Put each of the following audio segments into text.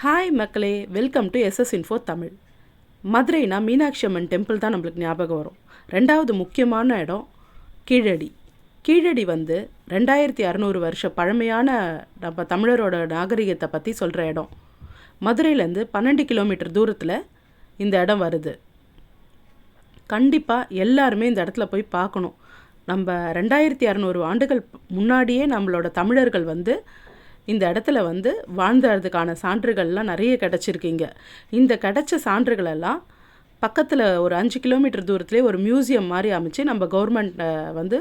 Hi மக்களே. Welcome to SS info Tamil மதுரைனா Meenakshi Amman temple தான் நம்மளுக்கு ஞாபகம் வரும். ரெண்டாவது முக்கியமான இடம் கீழடி. கீழடி வந்து ரெண்டாயிரத்தி அறநூறு வருஷ பழமையான நம்ம தமிழரோட நாகரிகத்தை பற்றி சொல்கிற இடம். மதுரையிலேருந்து பன்னெண்டு கிலோமீட்டர் தூரத்தில் இந்த இடம் வருது. கண்டிப்பாக எல்லாருமே இந்த இடத்துல போய் பார்க்கணும். நம்ம ரெண்டாயிரத்தி அறநூறு ஆண்டுகள் முன்னாடியே நம்மளோட தமிழர்கள் வந்து இந்த இடத்துல வந்து வாழ்ந்ததுக்கான சான்றுகள்லாம் நிறைய கிடச்சிருக்கீங்க. இந்த கிடைச்ச சான்றுகளெல்லாம் பக்கத்தில் ஒரு அஞ்சு கிலோமீட்டர் தூரத்துலேயே ஒரு மியூசியம் மாதிரி அமைச்சு நம்ம கவர்மெண்ட் வந்து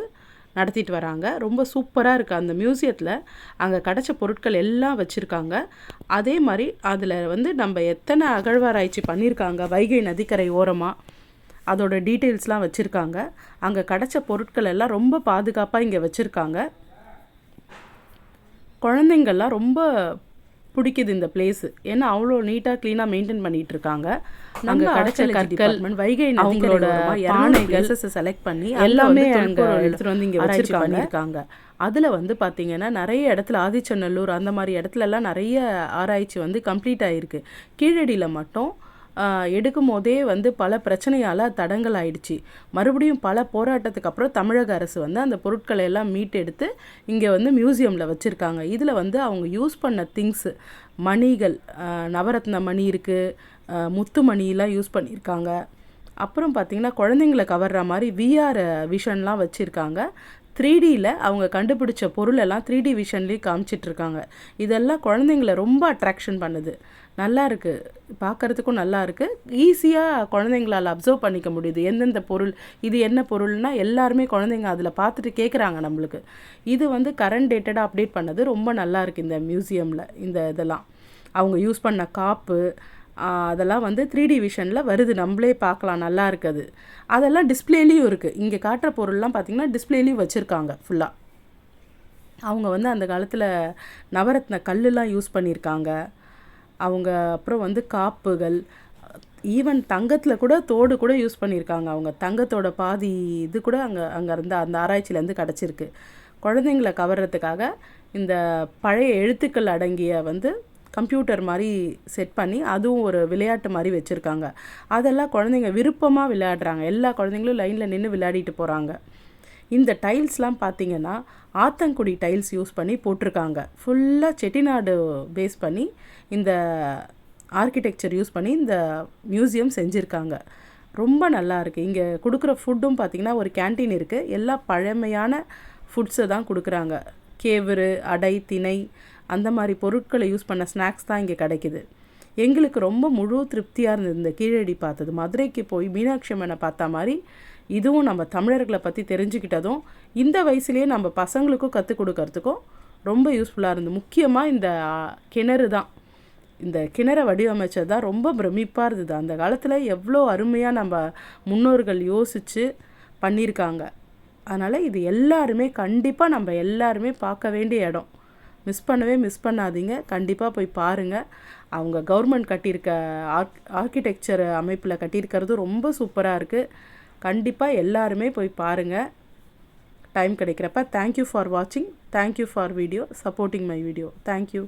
நடத்திட்டு வராங்க. ரொம்ப சூப்பராக இருக்குது அந்த மியூசியத்தில் அங்கே கிடச்ச பொருட்கள் எல்லாம் வச்சுருக்காங்க. அதே மாதிரி அதில் வந்து நம்ம எத்தனை அகழ்வாராய்ச்சி பண்ணியிருக்காங்க வைகை நதிக்கரை ஓரமாக அதோட டீட்டெயில்ஸ்லாம் வச்சுருக்காங்க. அங்கே கிடைச்ச பொருட்கள் எல்லாம் ரொம்ப பாதுகாப்பாக இங்கே வச்சுருக்காங்க. குழந்தைங்கள்லாம் ரொம்ப பிடிக்குது இந்த பிளேஸ் ஏன்னா அவ்வளோ நீட்டாக க்ளீனாக மெயின்டைன் பண்ணிட்டு இருக்காங்க அங்கே கிடைச்ச கற்கள் வைகை அவங்களோட பானைகள் செலக்ட் பண்ணி எல்லாமே எடுத்துகிட்டு வந்து இங்கே வச்சு பண்ணியிருக்காங்க. அதில் வந்து பார்த்திங்கன்னா நிறைய இடத்துல ஆதிச்சநல்லூர் அந்த மாதிரி இடத்துலலாம் நிறைய ஆராய்ச்சி வந்து கம்ப்ளீட் ஆகிருக்கு கீழடியில் மட்டும் எடுக்கும் போதே வந்து பல பிரச்சனையால் தடங்கள் ஆயிடுச்சு. மறுபடியும் பல போராட்டத்துக்கு அப்புறம் தமிழக அரசு வந்து அந்த பொருட்களை எல்லாம் மீட்டெடுத்து இங்கே வந்து மியூசியமில் வச்சுருக்காங்க. இதில் வந்து அவங்க யூஸ் பண்ண திங்ஸு மணிகள் நவரத்ன மணி இருக்குது முத்து மணிலாம் யூஸ் பண்ணியிருக்காங்க அப்புறம் பார்த்திங்கன்னா குழந்தைங்களை கவர்ற மாதிரி விஆர் விஷன்லாம் வச்சுருக்காங்க. த்ரீ டியில் அவங்க கண்டுபிடிச்ச பொருளெல்லாம் த்ரீ டி விஷன்லேயும் காமிச்சிட்ருக்காங்க. இதெல்லாம் குழந்தைங்கள ரொம்ப அட்ராக்ஷன் பண்ணுது. நல்லா இருக்குது பார்க்குறதுக்கும் நல்லா இருக்குது ஈஸியாக குழந்தைங்களால் அப்சர்வ் பண்ணிக்க முடியுது. எந்தெந்த பொருள் இது என்ன பொருள்னா எல்லாருமே குழந்தைங்க அதில் பார்த்துட்டு கேட்குறாங்க நம்மளுக்கு. இது வந்து கரண்ட் டேட்டடாக அப்டேட் பண்ணது. ரொம்ப நல்லா இருக்குது இந்த மியூசியமில் இந்த இதெல்லாம். அவங்க யூஸ் பண்ண காப்பு அதெல்லாம் வந்து த்ரீ டி விஷனில் வருது. நம்மளே பார்க்கலாம். நல்லா இருக்குது. அதெல்லாம் டிஸ்பிளேலேயும் இருக்குது இங்கே காட்டுற பொருள்லாம் பார்த்திங்கன்னா டிஸ்பிளேலேயும் வச்சுருக்காங்க ஃபுல்லாக அவங்க வந்து அந்த காலத்தில் நவரத்ன கல்லுலாம் யூஸ் பண்ணியிருக்காங்க அவங்க அப்புறம் வந்து காப்புகள் ஈவன் தங்கத்தில் கூட தோடு கூட யூஸ் பண்ணியிருக்காங்க அவங்க. தங்கத்தோட பாதி இது கூட அங்கே அங்கே இருந்து அந்த ஆராய்ச்சியிலேருந்து கிடச்சிருக்கு. குழந்தைங்கள கவர்றதுக்காக இந்த பழைய எழுத்துக்கள் அடங்கிய வந்து கம்ப்யூட்டர் மாதிரி செட் பண்ணி அதுவும் ஒரு விளையாட்டு மாதிரி வச்சுருக்காங்க. அதெல்லாம் குழந்தைங்க விருப்பமாக விளையாடுறாங்க. எல்லா குழந்தைங்களும் லைனில் நின்று விளையாடிட்டு போகிறாங்க இந்த டைல்ஸ்லாம் பார்த்திங்கன்னா ஆத்தங்குடி டைல்ஸ் யூஸ் பண்ணி போட்டிருக்காங்க. ஃபுல்லாக செட்டிநாடு பேஸ் பண்ணி இந்த ஆர்கிடெக்சர் யூஸ் பண்ணி இந்த மியூசியம் செஞ்சுருக்காங்க. ரொம்ப நல்லா இருக்குது இங்கே கொடுக்குற ஃபுட்டும் பார்த்திங்கன்னா ஒரு கேன்டீன் இருக்குது எல்லா பழமையான ஃபுட்ஸை தான் கொடுக்குறாங்க. கேவுரு அடை திணை அந்த மாதிரி பொருட்களை யூஸ் பண்ண ஸ்நாக்ஸ் தான் இங்கே கிடைக்கிது. எங்களுக்கு ரொம்ப முழு திருப்தியாக இருந்தது. இந்த கீழடி பார்த்தது. மதுரைக்கு போய் மீனாட்சி அம்மனை பார்த்தா மாதிரி இதுவும் நம்ம தமிழர்களை பற்றி தெரிஞ்சுக்கிட்டதும் இந்த வயசுலேயே நம்ம பசங்களுக்கும் கற்றுக் கொடுக்கறதுக்கும் ரொம்ப யூஸ்ஃபுல்லாக இருந்தது. முக்கியமாக இந்த கிணறு தான். இந்த கிணறை வடிவமைச்சது தான் ரொம்ப பிரமிப்பாக இருந்தது. அந்த காலத்தில் எவ்வளோ அருமையாக நம்ம முன்னோர்கள் யோசித்து பண்ணியிருக்காங்க. அதனால் இது எல்லாருமே கண்டிப்பாக நம்ம எல்லாருமே பார்க்க வேண்டிய இடம். மிஸ் பண்ணவே மிஸ் பண்ணாதீங்க. கண்டிப்பாக போய் பாருங்கள் அவங்க கவர்மெண்ட் கட்டியிருக்க ஆர்க் ஆர்கிடெக்சர் அமைப்பில் கட்டியிருக்கிறது ரொம்ப சூப்பராக இருக்குது கண்டிப்பாக எல்லாருமே போய் பாருங்கள் டைம் கிடைக்கிறப்ப தேங்க்யூ ஃபார் வாட்சிங் thank you for video supporting my video thank you